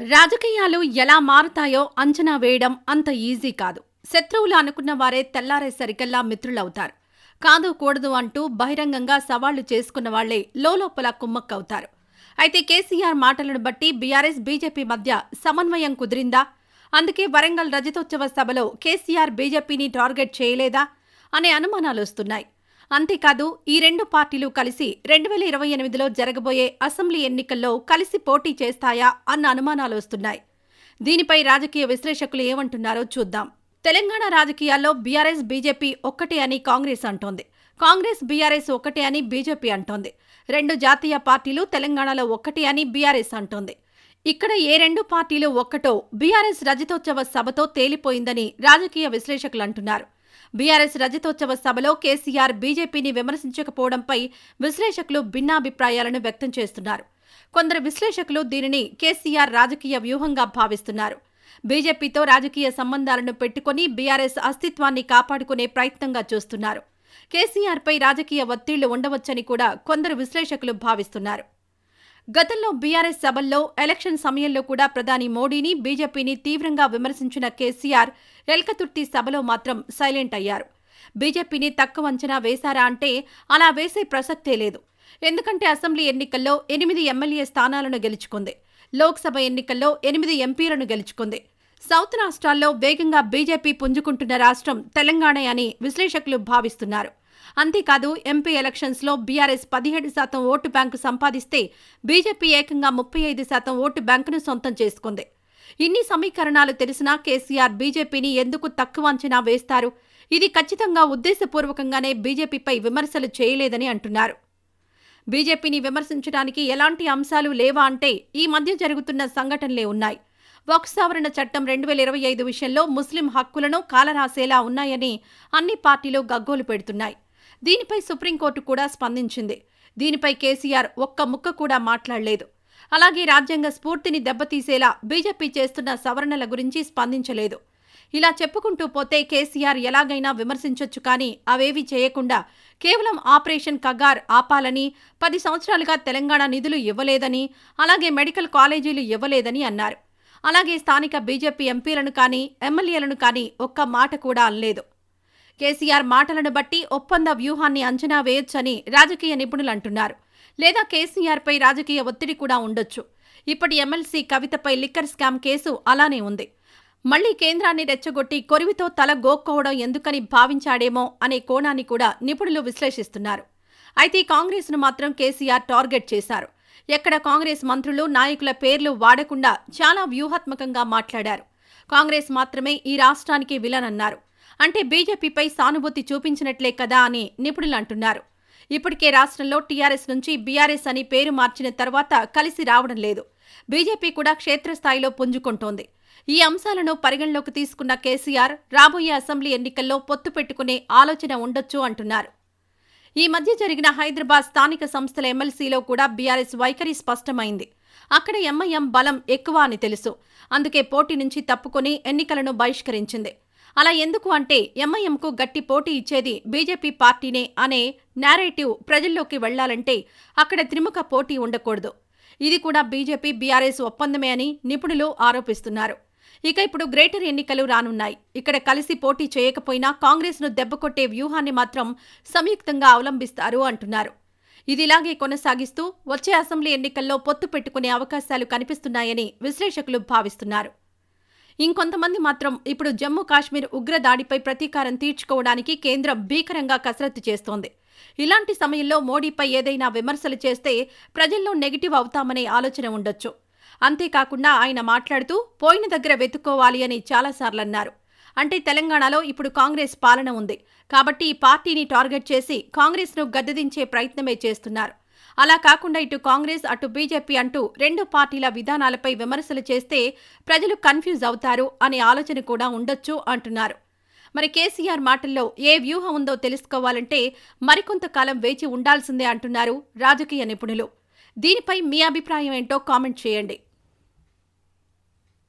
రాజకీయాలు ఎలా మారుతాయో అంచనా వేయడం అంత ఈజీ కాదు. శత్రువులు అనుకున్న వారే తెల్లారేసరికల్లా మిత్రులవుతారు. కాదు కూడదు అంటూ బహిరంగంగా సవాళ్ళు చేసుకున్న వాళ్ళే లోలోపల కుమ్మక్కవుతారు. అయితే కేసీఆర్ మాటలను బట్టి బీఆర్ఎస్ బీజేపీ మధ్య సమన్వయం కుదిరిందా? అందుకే వరంగల్ రజతోత్సవ సభలో కేసీఆర్ బీజేపీని టార్గెట్ చేయలేదా? అనే అనుమానాలు వస్తున్నాయి. అంతేకాదు ఈ రెండు పార్టీలు కలిసి రెండు వేల ఇరవై ఎనిమిదిలో జరగబోయే అసెంబ్లీ ఎన్నికల్లో కలిసి పోటీ చేస్తాయా అన్న అనుమానాలు వస్తున్నాయి. దీనిపై రాజకీయ విశ్లేషకులు ఏమంటున్నారో చూద్దాం. తెలంగాణ రాజకీయాల్లో బీఆర్ఎస్ బీజేపీ ఒక్కటే అని కాంగ్రెస్ అంటోంది. కాంగ్రెస్ బీఆర్ఎస్ ఒక్కటే అని బీజేపీ అంటోంది. రెండు జాతీయ పార్టీలు తెలంగాణలో ఒక్కటే అని బీఆర్ఎస్ అంటోంది. ఇక్కడ ఏ రెండు పార్టీలు ఒక్కటో బీఆర్ఎస్ రజతోత్సవ సభతో తేలిపోయిందని రాజకీయ విశ్లేషకులు అంటున్నారు. బీఆర్ఎస్ రజతోత్సవ సభలో కేసీఆర్ బీజేపీని విమర్శించకపోవడంపై విశ్లేషకులు భిన్నాభిప్రాయాలను వ్యక్తం చేస్తున్నారు. కొందరు విశ్లేషకులు దీనిని కేసీఆర్ రాజకీయ వ్యూహంగా భావిస్తున్నారు. బీజేపీతో రాజకీయ సంబంధాలను పెట్టుకుని బీఆర్ఎస్ అస్తిత్వాన్ని కాపాడుకునే ప్రయత్నంగా చూస్తున్నారు. కేసీఆర్పై రాజకీయ ఒత్తిళ్ళు ఉండవచ్చని కూడా కొందరు విశ్లేషకులు భావిస్తున్నారు. గతంలో బీఆర్ఎస్ సభల్లో ఎలక్షన్ సమయంలో కూడా ప్రధాని మోడీని బీజేపీని తీవ్రంగా విమర్శించిన కేసీఆర్ ఎల్కతుర్తి సభలో మాత్రం సైలెంట్ అయ్యారు. బీజేపీని తక్కువ అంచనా వేశారా అంటే అలా వేసే ప్రసక్తే లేదు. ఎందుకంటే అసెంబ్లీ ఎన్నికల్లో ఎనిమిది ఎమ్మెల్యే స్థానాలను గెలుచుకుంది. లోక్సభ ఎన్నికల్లో ఎనిమిది ఎంపీలను గెలుచుకుంది. సౌత్ రాష్ట్రాల్లో వేగంగా బీజేపీ పుంజుకుంటున్న రాష్ట్రం తెలంగాణ అని విశ్లేషకులు భావిస్తున్నారు. అంతేకాదు ఎంపీ ఎలక్షన్స్లో బీఆర్ఎస్ పదిహేడు శాతం ఓటు బ్యాంకు సంపాదిస్తే బీజేపీ ఏకంగా ముప్పై ఐదు శాతం ఓటు బ్యాంకును సొంతం చేసుకుంది. ఇన్ని సమీకరణాలు తెలిసినా కేసీఆర్ బీజేపీని ఎందుకు తక్కువ అంచనా వేస్తారు? ఇది ఖచ్చితంగా ఉద్దేశపూర్వకంగానే బీజేపీపై విమర్శలు చేయలేదని అంటున్నారు. బీజేపీని విమర్శించడానికి ఎలాంటి అంశాలు లేవా అంటే ఈ మధ్య జరుగుతున్న సంఘటనలే ఉన్నాయి. వక్ సవరణ చట్టం రెండు వేల ఇరవై ఐదు విషయంలో ముస్లిం హక్కులను కాలరాసేలా ఉన్నాయని అన్ని పార్టీలు గగ్గోలు పెడుతున్నాయి. దీనిపై సుప్రీంకోర్టు కూడా స్పందించింది. దీనిపై కేసీఆర్ ఒక్క ముక్క కూడా మాట్లాడలేదు. అలాగే రాజ్యాంగ స్ఫూర్తిని దెబ్బతీసేలా బీజేపీ చేస్తున్న సవరణల గురించి స్పందించలేదు. ఇలా చెప్పుకుంటూ పోతే కేసీఆర్ ఎలాగైనా విమర్శించొచ్చు కానీ అవేవీ చేయకుండా కేవలం ఆపరేషన్ కగార్ ఆపాలని పది సంవత్సరాలుగా తెలంగాణ నిధులు ఇవ్వలేదని అలాగే మెడికల్ కాలేజీలు ఇవ్వలేదని అన్నారు. అలాగే స్థానిక బీజేపీ ఎంపీలను కానీ ఎమ్మెల్యేలను కానీ ఒక్క మాట కూడా అనలేదు. కేసీఆర్ మాటలను బట్టి ఒప్పంద వ్యూహాన్ని అంచనా వేయొచ్చని రాజకీయ నిపుణులు అంటున్నారు. లేదా కేసీఆర్పై రాజకీయ ఒత్తిడి కూడా ఉండొచ్చు. ఇప్పటి ఎమ్మెల్సీ కవితపై లిక్కర్ స్కామ్ కేసు అలానే ఉంది. మళ్ళీ కేంద్రాన్ని రెచ్చగొట్టి కొరివితో తల గోక్కోవడం ఎందుకని భావించాడేమో అనే కోణాన్ని కూడా నిపుణులు విశ్లేషిస్తున్నారు. అయితే కాంగ్రెస్ను మాత్రం కేసీఆర్ టార్గెట్ చేశారు. ఎక్కడ కాంగ్రెస్ మంత్రులు నాయకుల పేర్లు వాడకుండా చాలా వ్యూహాత్మకంగా మాట్లాడారు. కాంగ్రెస్ మాత్రమే ఈ రాష్ట్రానికి విలన్ అన్నారు. అంటే బీజేపీపై సానుభూతి చూపించినట్లే కదా అని నిపుణులు అంటున్నారు. ఇప్పటికే రాష్ట్రంలో టీఆర్ఎస్ నుంచి బీఆర్ఎస్ అని పేరు మార్చిన తర్వాత కలిసి రావడం లేదు. బీజేపీ కూడా క్షేత్రస్థాయిలో పుంజుకుంటోంది. ఈ అంశాలను పరిగణలోకి తీసుకున్న కేసీఆర్ రాబోయే అసెంబ్లీ ఎన్నికల్లో పొత్తు పెట్టుకునే ఆలోచన ఉండొచ్చు అంటున్నారు. ఈ మధ్య జరిగిన హైదరాబాద్ స్థానిక సంస్థల ఎమ్మెల్సీలో కూడా బీఆర్ఎస్ వైఖరి స్పష్టమైంది. అక్కడ ఎంఐఎం బలం ఎక్కువ అని తెలుసు. అందుకే పోటీ నుంచి తప్పుకొని ఎన్నికలను బహిష్కరించింది. అలా ఎందుకు అంటే ఎంఐఎంకు గట్టి పోటీ ఇచ్చేది బీజేపీ పార్టీనే అనే నేరేటివ్ ప్రజల్లోకి వెళ్ళాలంటే అక్కడ త్రిముఖ పోటీ ఉండకూడదు. ఇది కూడా బీజేపీ బీఆర్ఎస్ ఒప్పందమే అని నిపుణులు ఆరోపిస్తున్నారు. ఇక ఇప్పుడు గ్రేటర్ ఎన్నికలు రానున్నాయి. ఇక్కడ కలిసి పోటీ చేయకపోయినా కాంగ్రెస్ను దెబ్బకొట్టే వ్యూహాన్ని మాత్రం సంయుక్తంగా అవలంబిస్తారు అంటున్నారు. ఇదిలాగే కొనసాగిస్తూ వచ్చే అసెంబ్లీ ఎన్నికల్లో పొత్తు పెట్టుకునే అవకాశాలు కనిపిస్తున్నాయని విశ్లేషకులు భావిస్తున్నారు. ఇంకొంతమంది మాత్రం ఇప్పుడు జమ్మూ కాశ్మీర్ ఉగ్ర దాడిపై ప్రతీకారం తీర్చుకోవడానికి కేంద్రం భీకరంగా కసరత్తు చేస్తోంది. ఇలాంటి సమయంలో మోడీపై ఏదైనా విమర్శలు చేస్తే ప్రజల్లో నెగిటివ్ అవుతామనే ఆలోచన ఉండొచ్చు. అంతేకాకుండా ఆయన మాట్లాడుతూ పోయిన దగ్గర వెతుక్కోవాలి అని చాలాసార్లు అన్నారు అంటే తెలంగాణలో ఇప్పుడు కాంగ్రెస్ పాలన ఉంది. కాబట్టి ఈ పార్టీని టార్గెట్ చేసి కాంగ్రెస్ను గద్దెదించే ప్రయత్నమే చేస్తున్నారు. అలా కాకుండా ఇటు కాంగ్రెస్ అటు బీజేపీ అంటూ రెండు పార్టీల విధానాలపై విమర్శలు చేస్తే ప్రజలు కన్ఫ్యూజ్ అవుతారు అనే ఆలోచన కూడా ఉండొచ్చు అంటున్నారు. మరి కేసీఆర్ మాటల్లో ఏ వ్యూహం ఉందో తెలుసుకోవాలంటే మరికొంతకాలం వేచి ఉండాల్సిందే అంటున్నారు రాజకీయ నిపుణులు. దీనిపై మీ అభిప్రాయం ఏంటో కామెంట్ చేయండి.